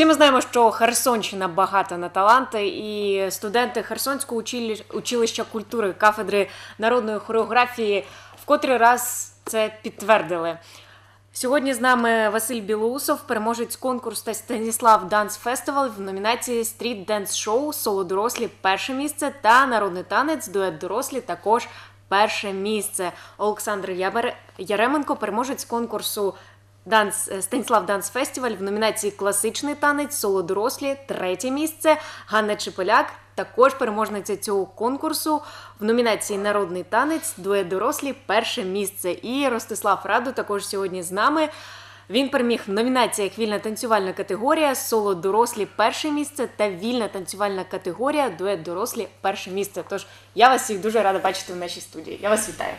Всі ми знаємо, що Херсонщина багата на таланти, і студенти Херсонського училища культури кафедри народної хореографії в котрий раз це підтвердили. Сьогодні з нами Василь Білоусов, переможець конкурсу та Станіслав Данс Фестивал в номінації Стріт Денс Шоу Соло дорослі перше місце та народний танець дует дорослі також перше місце. Олександр. Яременко, переможець конкурсу Данс е, Станіслав Данс Фестиваль в номінації Класичний танець Соло дорослі третє місце. Ганна Чепеляк, також переможниця цього конкурсу в номінації Народний танець дует дорослі перше місце. І Ростислав Раду також сьогодні з нами. Він переміг в номінаціях вільна танцювальна категорія, соло дорослі перше місце та вільна танцювальна категорія, дует дорослі перше місце. Тож я вас всіх дуже рада бачити в нашій студії. Я вас вітаю.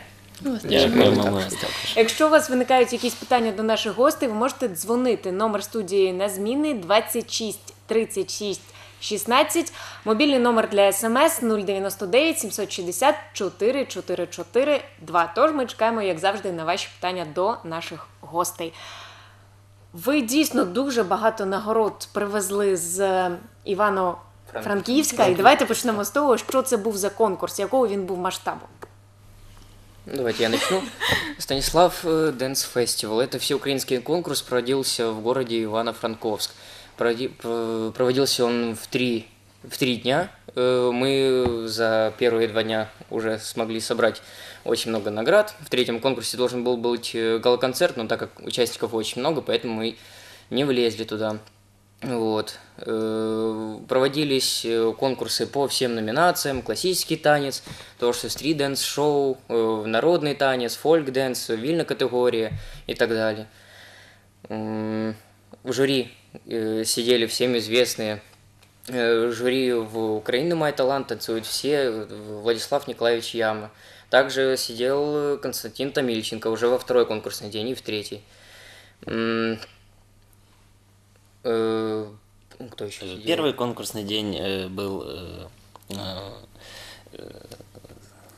Якщо у вас виникають якісь питання до наших гостей, ви можете дзвонити. Номер студії незмінний 26 36 16. Мобільний номер для смс 099 760 444 2. Тож ми чекаємо, як завжди, на ваші питання до наших гостей. Ви дійсно дуже багато нагород привезли з Івано-Франківська. І давайте почнемо з того, що це був за конкурс, якого він був масштабу. Ну, Давайте я начну. Станислав Дэнс Фестивал. Это всеукраинский конкурс, проводился в городе Ивано-Франковск. Проводи- пр- Проводился он в три, в три дня. Э, Мы за первые два дня уже смогли собрать очень много наград. В третьем конкурсе должен был быть э, гала-концерт, но так как участников очень много, поэтому мы не влезли туда. Вот. Э, Проводились э, конкурсы по всем номинациям. Классический танец, то, что стрит дэнс шоу, э, народный танец, фольк дэнс, вильна категория и так далее. В жюри сидели всем известные жюри в Украине Май Талант танцуют все, Владислав Николаевич Яма. Также сидел Константин Томильченко уже во второй конкурсный день и в третий. М, э, Кто еще сидел? Первый конкурсный день э, был э, э,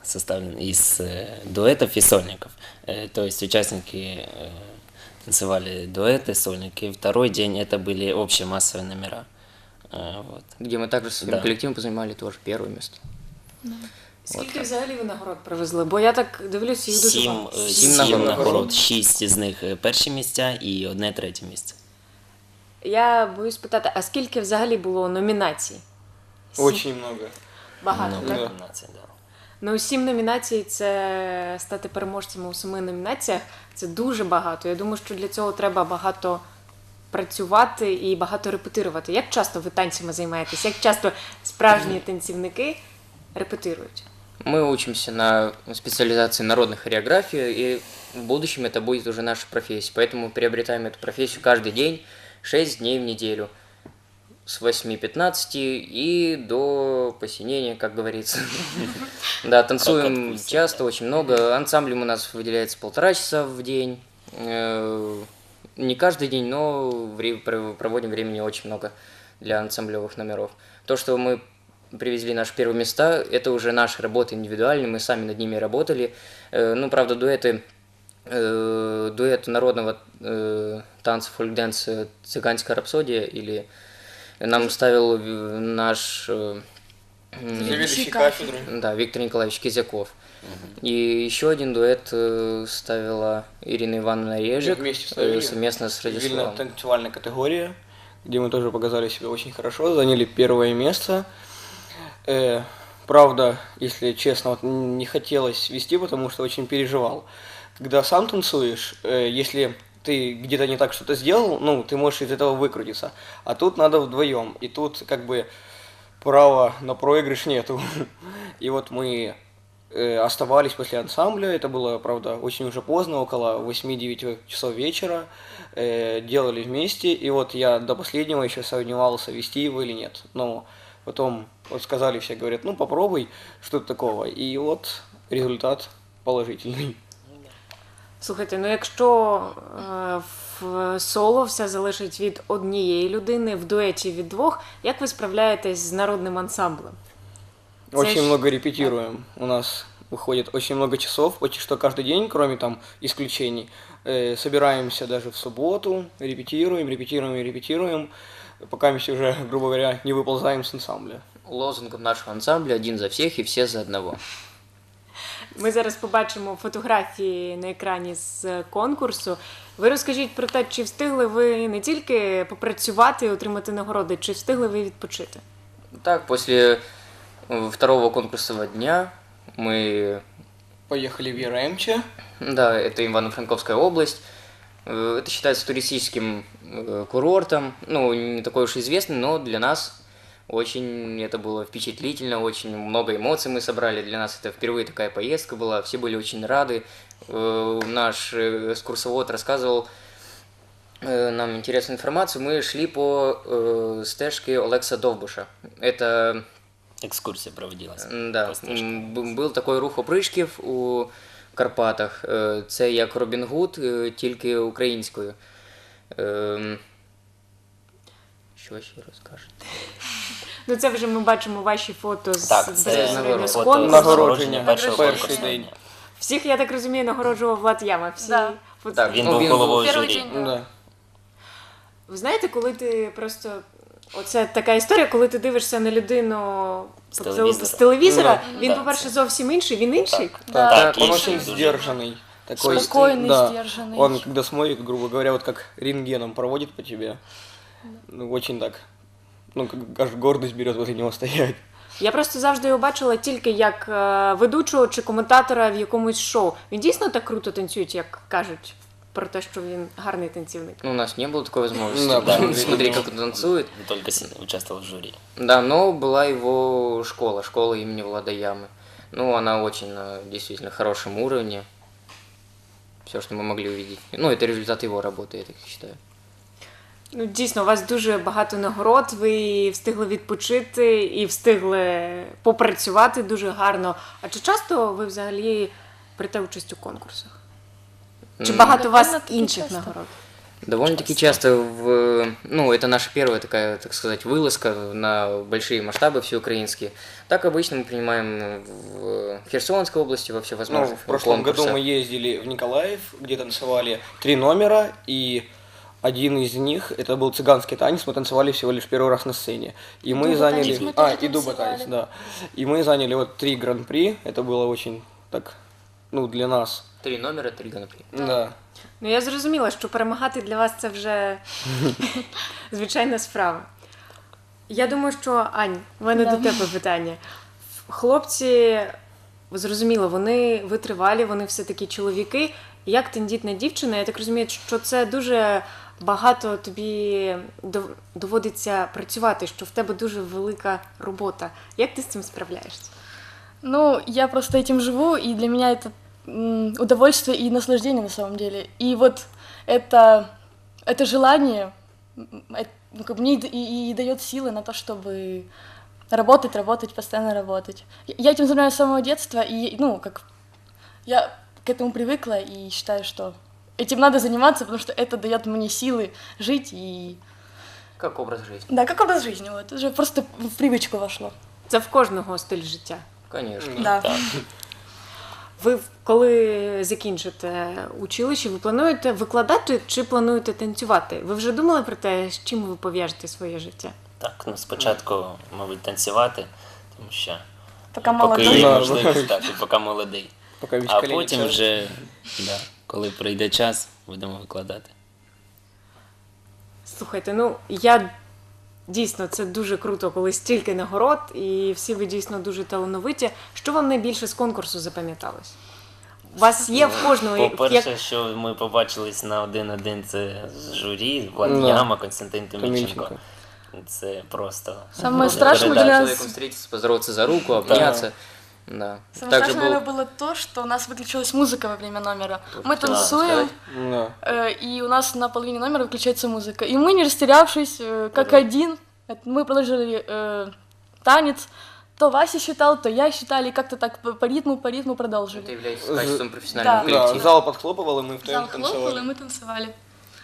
составлен из э, дуэтов и сольников. Э, То есть участники э, танцевали дуэты, сольники. Второй день это были общие массовые номера. Э, Вот. где мы также с своим Да. коллективом позанимали тоже первое место. Скільки взагалі ви нагород привезли? Бо я так дивлюсь, їх дуже Сім, багато. е, Сім сім нагород. нагород, шість із них е, перші місця і одне третє місце. Я боюсь питати, а скільки взагалі було номінацій? Сім. Очень много. Багато, Много так? номінацій, да. Ну, сім номінацій це стати переможцями у семи номінаціях. Це дуже багато. Я думаю, що для цього треба багато працювати і багато репетирувати. Як часто ви танцями займаєтесь? Як часто справжні танцівники репетирують? Мы учимся на специализации народной хореографии, и в будущем это будет уже наша профессия. Поэтому мы приобретаем эту профессию каждый день, 6 дней в неделю. С 8.15 и до посинения, как говорится. Да, танцуем часто, очень много. Ансамблем у нас выделяется полтора часа в день. Э, Не каждый день, но проводим времени очень много для ансамблевых номеров. То, что мы привезли наши первые места, это уже наши работы индивидуальные, мы сами над ними работали. Э, Ну, правда, дуэты, э, дуэт народного э, танца фольк-дэнс «Цыганская рапсодия» или нам ставил э, наш э, Заведующий кафедрой. да, Виктор Николаевич Кизяков. И еще один дуэт э, ставила Ирина Ивановна Режик вместе э, совместно с Радиславом. танцевальная категория, где мы тоже показали себя очень хорошо, заняли первое место. Э, правда, если честно, вот не хотелось вести, потому что очень переживал. Когда сам танцуешь, э, если ты где-то не так что-то сделал, ну, ты можешь из этого выкрутиться. А тут надо вдвоем. И тут как бы права на проигрыш нету. И вот мы э, оставались после ансамбля. Это было, правда, очень уже поздно, около 8-9 часов вечера. Э, делали вместе. И вот я до последнего еще сомневался, вести его или нет. Но потом вот сказали все, говорят, ну попробуй, что-то такого. И вот результат положительный. Слухайте, ну якщо е, в соло все залежить від однієї людини, в дуеті від двох, як ви справляєтесь з народним ансамблем? Очень Знаешь, много репетируем. У нас выходит очень много часов, почти что каждый день, кроме там исключений. Э, собираемся даже в субботу, репетируем, репетируем и репетируем. пока мы уже, грубо говоря, не выползаем с ансамбля. Лозунгом нашего ансамбля «Один за всех и все за одного». Ми зараз побачимо фотографії на екрані з конкурсу. Ви розкажіть про те, чи встигли ви не тільки попрацювати і отримати нагороди, чи встигли ви відпочити? Так, после э, второго конкурсного дня мы Поехали в Яремче. Да, это Ивано-Франковская область. Э, Это считается туристическим э, курортом. Ну, не такой уж известный, но для нас очень это было впечатлительно, очень много эмоций мы собрали. Для нас это впервые такая поездка была, все были очень рады. Э, Наш э, экскурсовод рассказывал э, нам интересную информацию. Мы шли по э, стежке Олекса Довбуша. Это Экскурсия проводилась. М, Да, по стежке. м, б- був такий рух опришків у Карпатах. Е, Це як Робін Гуд, е, тільки українською. Ем, Що ще розкажете? Ну, це вже ми бачимо ваші фото з Так, це безпосередньо з фото конкурсу. Нагородження першого перший конкурсу. день. Всіх, я так розумію, нагороджував Влад Яма. Всі Да. фото- Так, Він Ну, був він головою Перший журі. день. Да. Ви знаєте, коли ти просто. Оце така історія, коли ти дивишся на людину З по теле- телевізора. з телевізора, Ну, він, да, по-перше, це- зовсім інший, він інший. Так, Да. так, Так, он и очень дуже. сдержанный. Такой, Спокойный, да. сдержанный. Он, когда смотрит, грубо говоря, вот как рентгеном проводит по тебе, ну, очень так, ну, как аж гордость берет возле него стоять. Я просто завжди його бачила тільки як е, ведучого чи коментатора в якомусь шоу. Він дійсно так круто танцює, як кажуть про те, що він гарний танцівник. Ну, у нас не было такой возможности. Да, да. Смотри, как он танцует. Он только с- участвовал в жюри. Да, но была его школа, школа имени Влада Ямы. Ну, она очень на действительно хорошем уровне. Все, что мы могли увидеть. Ну, это результат его работы, я так считаю. Ну, дійсно, у вас дуже багато нагород. Ви встигли відпочити і встигли попрацювати дуже гарно. А чи часто ви взагалі берете участь у конкурсах? Чи М, багато у вас Довольно-таки інших часто. нагород? Довольно-таки часто в... Ну, это наша первая такая, так сказать, вылазка на большие масштабы всеукраинские. Так обычно мы принимаем в Херсонской области во Ну, всевозможных в прошлом году конкурсах. мы ездили в Николаев, где танцевали три номера, и один из них, это был цыганский танец, мы танцевали всего лишь первый раз на сцене. И мы Дуба заняли... танец мы а, тоже и дуба танцевали. танец, да. И мы заняли вот три гран-при, это было очень так, ну, для нас. Три номера, три гран-при. Да. Ну я зрозуміла, що перемагати для вас це вже звичайна справа. Я думаю, що Ань, в мене Да. до тебе питання. Хлопці, зрозуміло, вони витривалі, вони все-таки чоловіки. Як тендітна дівчина, я так розумію, що це дуже багато тобі дов- доводиться працювати, що в тебе дуже велика робота. Як ти з цим справляєшся? Ну, я просто этим живу, и для меня это удовольствие и наслаждение на самом деле. И вот это, это желание ну, как бы мне и, и- дает силы на то, чтобы работать, работать, постоянно работать. Я этим занимаюсь с самого детства, и, ну, как я к этому привыкла и считаю, что этим надо заниматься, потому что это дает мне силы жить и... Как образ жизни. Да, как образ жизни, вот, уже просто в привычку вошло. Це в кожного стиль життя. Конечно. Да. Так. Ви в- коли закінчите училище, ви плануєте викладати чи плануєте танцювати? Ви вже думали про те, з чим ви пов'яжете своє життя? Так, ну спочатку, мабуть, танцювати, тому що Пока поки молодой. є Да. можливість, так, і поки молодий. Пока ведь А колени потім тянут. вже, да, коли прийде час, будемо викладати. Слухайте, ну я дійсно це дуже круто, коли стільки нагород, і всі ви дійсно дуже талановиті. Що вам найбільше з конкурсу запам'яталось? У вас є в кожного як- По-перше, що ми побачились на один-один, це з журі, Влад Да. Яма, Константин Тиміченко. Це просто Самое не страшное для нас- человеком встретиться, поздороваться за руку, обняться. Да. Самое Также страшное, был... наверное, было то, что у нас выключилась музыка во время номера. Мы хотела танцуем. Да. э, и у нас на половине номера выключается музыка. И мы, не растерявшись, э, как один, это мы продолжили э, танец. То Вася считал, то я считали, и как-то так по, по ритму, по ритму продолжили. Это является качеством профессионального Да. Да, коллектива. зал подхлопывал, и мы Зал втроем хлопал, и танцевали. мы танцевали.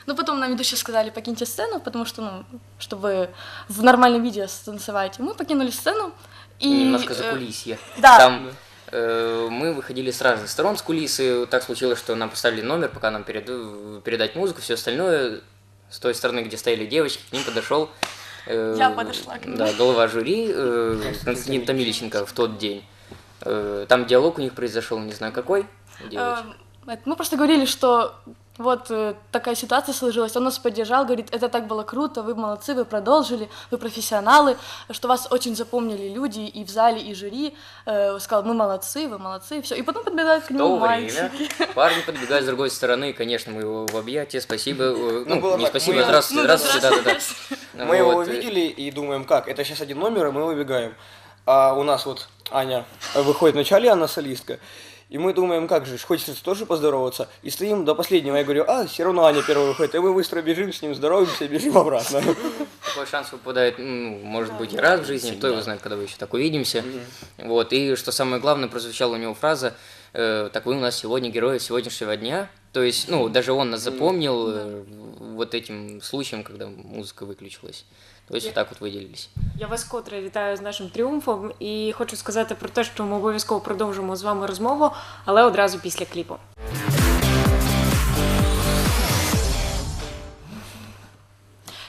Ну, потом нам ведущие сказали, покиньте сцену, потому что, ну, чтобы в нормальном виде станцевать. И мы покинули сцену. И, Немножко за э, кулисье. да. Там э, мы выходили с разных сторон с кулисы. Так случилось, что нам поставили номер, пока нам перед- передать музыку, все остальное. С той стороны, где стояли девочки, к ним подошел э, Я подошла к нему. Да, голова жюри, э, Константин Томиличенко в тот день. Э, Там диалог у них произошел, не знаю какой. Э, Мы просто говорили, что вот э, такая ситуация сложилась, он нас поддержал, говорит, это так было круто, вы молодцы, вы продолжили, вы профессионалы, что вас очень запомнили люди и в зале, и жюри, Э, сказал, мы молодцы, вы молодцы, все, и потом подбегают к нему мальчики. парни подбегают с другой стороны, конечно, мы его в объятия, спасибо. э, Ну, было не спасибо, мы- здравствуйте, Ну здравствуйте, да-да-да. Мы его Вот, э, увидели и думаем, как, это сейчас один номер, и мы выбегаем. А у нас вот Аня выходит вначале, она солистка. И мы думаем, как же, хочется тоже поздороваться. И стоим до последнего. Я говорю, а, все равно Аня первая выходит. И мы быстро бежим с ним, здороваемся и бежим обратно. Такой шанс выпадает, ну, может быть, и раз в жизни, кто его знает, когда вы еще так увидимся. Вот, и что самое главное, прозвучала у него фраза, э, так вы у нас сегодня герои сегодняшнего дня. То есть, ну, даже он нас запомнил э, вот этим случаем, когда музыка выключилась. Есть, вот так вот выделились. Я вас котре вітаю з нашим тріумфом і хочу сказати про те, що ми обов'язково продовжимо з вами розмову, але одразу після кліпу.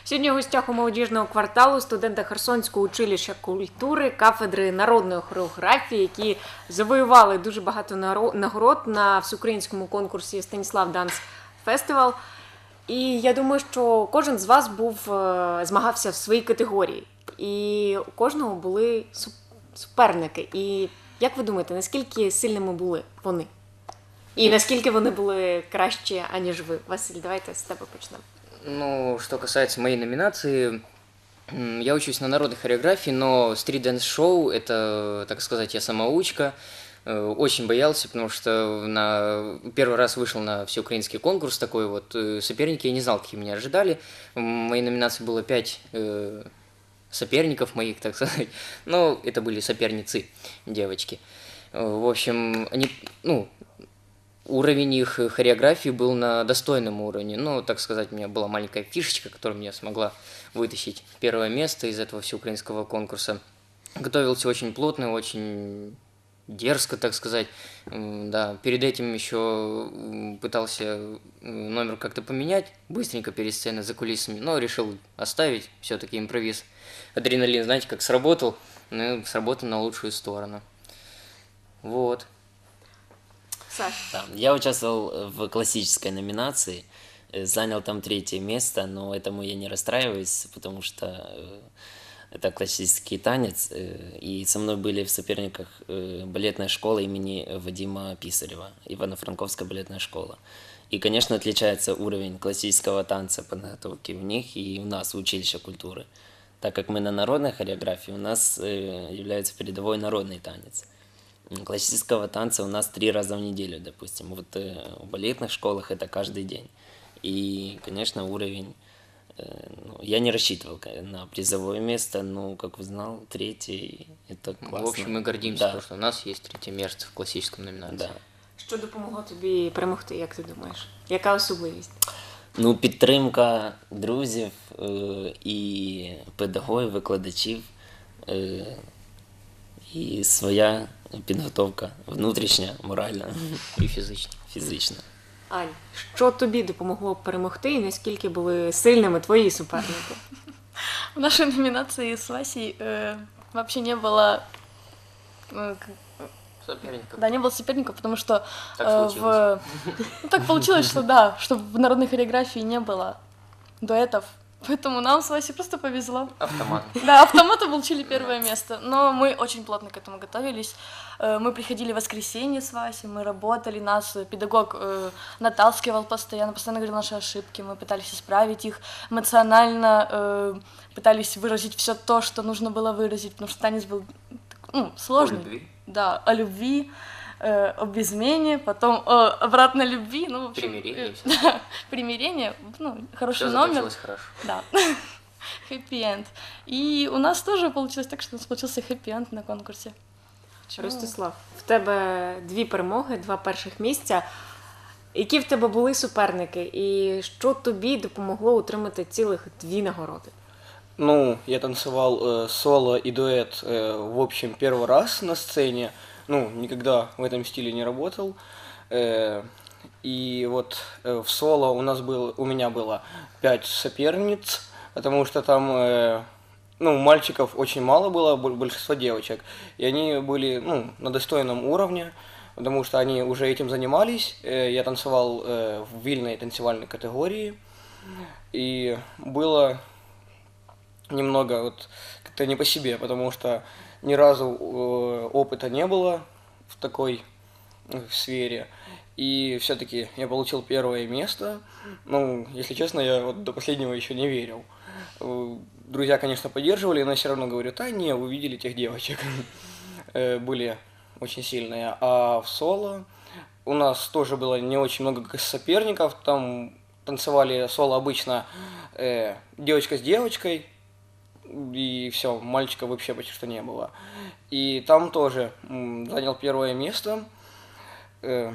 Сьогодні в гостях у молодіжного кварталу студенти Херсонського училища культури, кафедри народної хореографії, які завоювали дуже багато нагород на всеукраїнському конкурсі Станіслав Данс Фестивал. І я думаю, що кожен з вас був е, змагався в своїй категорії, і у кожного були суперники. І як ви думаєте, наскільки сильними були вони? І наскільки вони були кращі, аніж ви? Василь, давайте з тебе почнемо. Ну, что касается моей номинации, я учусь на народной хореографии, но стрит дэнс шоу это, так сказать, я самоучка. Э, Очень боялся, потому что на первый раз вышел на всеукраинский конкурс такой вот. э, Соперники я не знал, какие меня ожидали. В моей номинации было пять э, соперников моих, так сказать. Но это были соперницы, девочки. В общем, они, ну, уровень их хореографии был на достойном уровне. Ну, так сказать, у меня была маленькая фишечка, которая меня смогла вытащить первое место из этого всеукраинского конкурса. Готовился очень плотно, очень дерзко, так сказать. Да, перед этим еще пытался номер как-то поменять, быстренько перед сценой, за кулисами, но решил оставить все-таки импровиз. Адреналин, знаете, как сработал, ну, сработал на лучшую сторону. Вот. Саш, Да, я участвовал в классической номинации, э, занял там третье место, но этому я не расстраиваюсь, потому что э, это классический танец, э, и со мной были в соперниках э, балетная школа имени Вадима Писарева, Ивано-Франковская балетная школа. И, конечно, отличается уровень классического танца подготовки в них и у нас в училище культуры. Так как мы на народной хореографии, у нас э, является передовой народный танец. Классического танца у нас три раза в неделю, допустим. Вот в балетных школах это каждый день. И, конечно, уровень... э, ну, я не рассчитывал ка- на призовое место, но, как узнал, третий, это классно. В общем, мы гордимся, Да, потому что у нас есть третье место в классическом номинации. да. що допомогло тобі перемогти, як ти думаєш? Яка особливість? Ну, підтримка друзів е, і педагогів, викладачів, е, і своя підготовка внутрішня, моральна, И физично. фізична. Ань, що тобі допомогло перемогти, і наскільки були сильними твої суперники? В нашей номинации с Васей э, вообще не было э, к- Соперников. Да, не было соперников, потому что Так э, случилось. в... Ну, так получилось, что да, что в народной хореографии не было дуэтов. Поэтому нам с Васей просто повезло. Автомат. Да, автоматы получили первое место. Но мы очень плотно к этому готовились. Э, Мы приходили в воскресенье с Васей, мы работали, нас э, педагог э, наталкивал постоянно, постоянно говорил наши ошибки, мы пытались исправить их, эмоционально э, пытались выразить все то, что нужно было выразить, потому что танец был ну, сложный. любви. Да, о любви, э, об измене, потом о обратной любви, ну, в общем, Примирение, э, всё. да, примирение, ну, хороший Все номер. закончилось хорошо. Да. Хэппи-энд. И у нас тоже получилось так, что у нас получился хэппи-энд на конкурсе. Чому? Ростислав, в тебе дві перемоги, два перших місця. Які в тебе були суперники, і що тобі допомогло отримати цілих дві нагороди? Ну, я танцевал э, соло и дуэт, э, в общем, первый раз на сцене. Ну, никогда в этом стиле не работал. Э, и вот э, в соло у нас был, у меня было пять соперниц, потому что там э, ну, мальчиков очень мало было, бо- большинство девочек. И они были, ну, на достойном уровне, потому что они уже этим занимались. Я танцевал в вильной танцевальной категории. И было немного вот как-то не по себе, потому что ни разу э, опыта не было в такой э, сфере. И все-таки я получил первое место. Ну, если честно, я вот до последнего еще не верил. Э, Друзья, конечно, поддерживали, но я все равно говорю, да не, вы видели тех девочек. Были очень сильные. А в соло у нас тоже было не очень много соперников. Там танцевали соло обычно э, девочка с девочкой, и все, мальчика вообще почти что не было. И там тоже занял первое место. Э,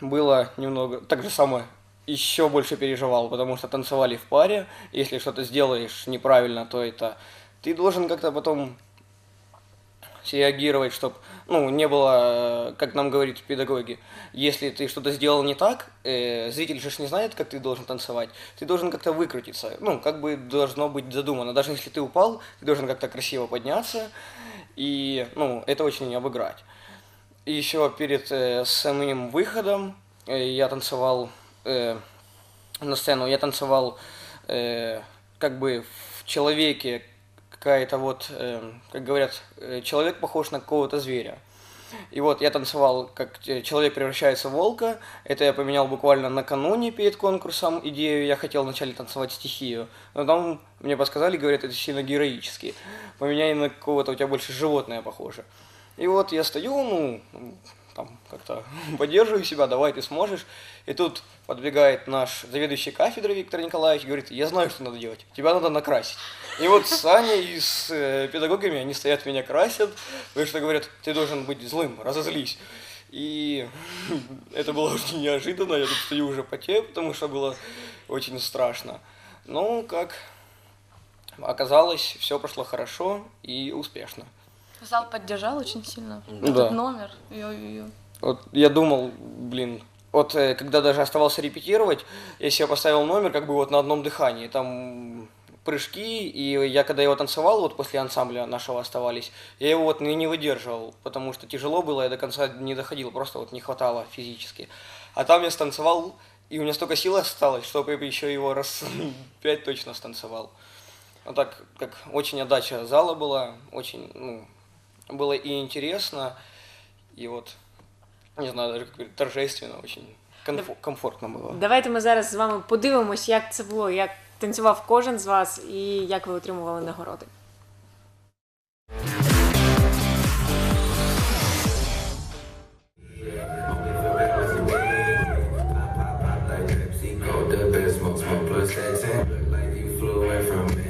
было немного, так же самое, еще больше переживал, потому что танцевали в паре. Если что-то сделаешь неправильно, то это ты должен как-то потом реагировать, чтобы, ну, не было, как нам говорят педагоги, если ты что-то сделал не так, э, зритель же не знает, как ты должен танцевать, ты должен как-то выкрутиться, ну, как бы должно быть задумано, даже если ты упал, ты должен как-то красиво подняться, и, ну, это очень обыграть. И еще перед э, самим выходом э, я танцевал э, на сцену, я танцевал э, как бы в человеке какая-то вот, э, как говорят, э, человек похож на какого-то зверя. И вот я танцевал, как э, человек превращается в волка. Это я поменял буквально накануне перед конкурсом идею. Я хотел вначале танцевать стихию, но там мне подсказали, говорят, это сильно героически. Поменяй на какого-то, у тебя больше животное похоже. И вот я стою, ну, там как-то поддерживаю себя, давай ты сможешь. И тут подбегает наш заведующий кафедрой Виктор Николаевич, говорит, я знаю, что надо делать, тебя надо накрасить. И вот Саня и с э, педагогами, они стоят, меня красят, потому что говорят, ты должен быть злым, разозлись. И это было очень неожиданно, я тут стою уже потею, потому что было очень страшно. Но, как оказалось, все прошло хорошо и успешно. Зал поддержал очень сильно. Да. Этот номер. Ё-ё-ё. Вот я думал, блин, вот э, когда даже оставался репетировать, я себе поставил номер как бы вот на одном дыхании, там прыжки, и я когда его танцевал, вот после ансамбля нашего оставались, я его вот не, не выдерживал, потому что тяжело было, я до конца не доходил, просто вот не хватало физически. А там я станцевал, и у меня столько сил осталось, чтобы я еще его раз пять точно станцевал. Вот так, как очень отдача зала была, очень, ну, было и интересно, и вот, не знаю, даже как торжественно, очень комфо- комфортно было. Давайте ми зараз з вами подивимось, як це було, як танцював кожен з вас і як ви отримували нагороди. Look like you flew away from me.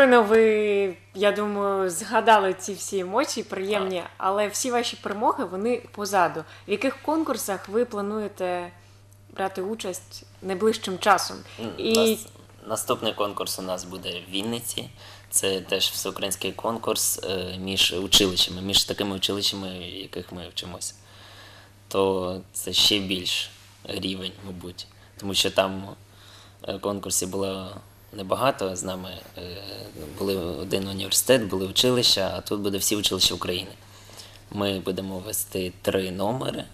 Щойно ви, я думаю, згадали ці всі емоції приємні, але всі ваші перемоги вони позаду. В яких конкурсах ви плануєте брати участь найближчим часом? І Нас- Наступний конкурс у нас буде в Вінниці. Це теж всеукраїнський конкурс е, між училищами, між такими училищами, яких ми вчимося. То це ще більш рівень, мабуть. Тому що там е, конкурсів було небагато. З нами е, були один університет, були училища, а тут буде всі училища України. Ми будемо вести три номери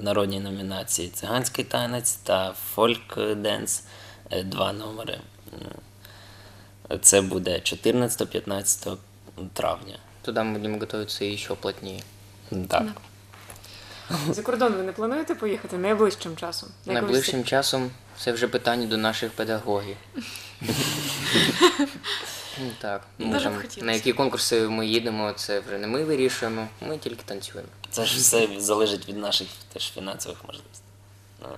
народні номінації циганський танець та фольк денс е, два номери. Це буде 14-15 травня. Туда мы будем готовиться еще плотнее. Так. За кордон ви не плануєте поїхати найближчим часом? На Найближчим часом це вже питання до наших педагогів. Ну, Так, ми Дуже б там, хотілося. на які конкурси ми їдемо, це вже не ми вирішуємо, ми тільки танцюємо. Це ж все залежить від наших теж фінансових можливостей. Ну,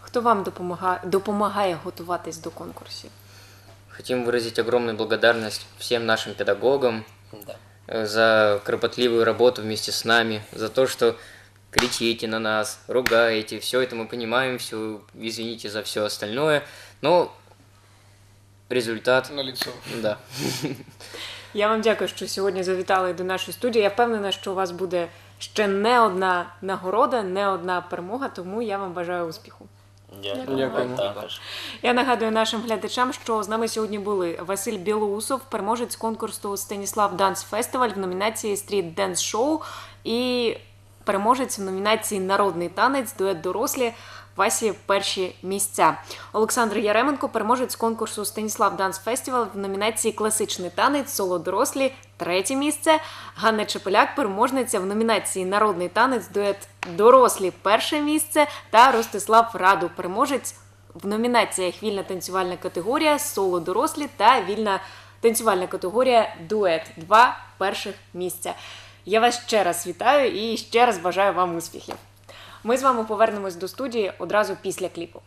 Хто вам допомагає, допомагає готуватись до конкурсів? Хотим выразить огромную благодарность всем нашим педагогам да. э, за кропотливую работу вместе с нами, за то, что кричите на нас, ругаете, все это мы понимаем, все, извините за все остальное, но результат, На лицо. да. Я вам дякую, що сьогодні завітали до нашої студії. Я впевнена, що у вас буде ще не одна нагорода, не одна перемога, тому я вам бажаю успіху. Дякую. Я нагадую нашим глядачам, що з нами сьогодні були Василь Білоусов, переможець конкурсу Станіслав Данс Фестиваль в номінації Стріт Денс Шоу і переможець в номінації Народний танець дует дорослі. Васі перші місця. Олександр Яременко, переможець конкурсу Станіслав Данс Фестиваль в номінації Класичний танець соло дорослі, третє місце. Ганна Чепеляк, переможниця в номінації Народний танець дует дорослі, перше місце. Та Ростислав Раду, переможець в номінаціях вільна танцювальна категорія, соло дорослі та вільна танцювальна категорія дует. Два перших місця. Я вас ще раз вітаю і ще раз бажаю вам успіхів. Ми з вами повернемось до студії одразу після кліпу.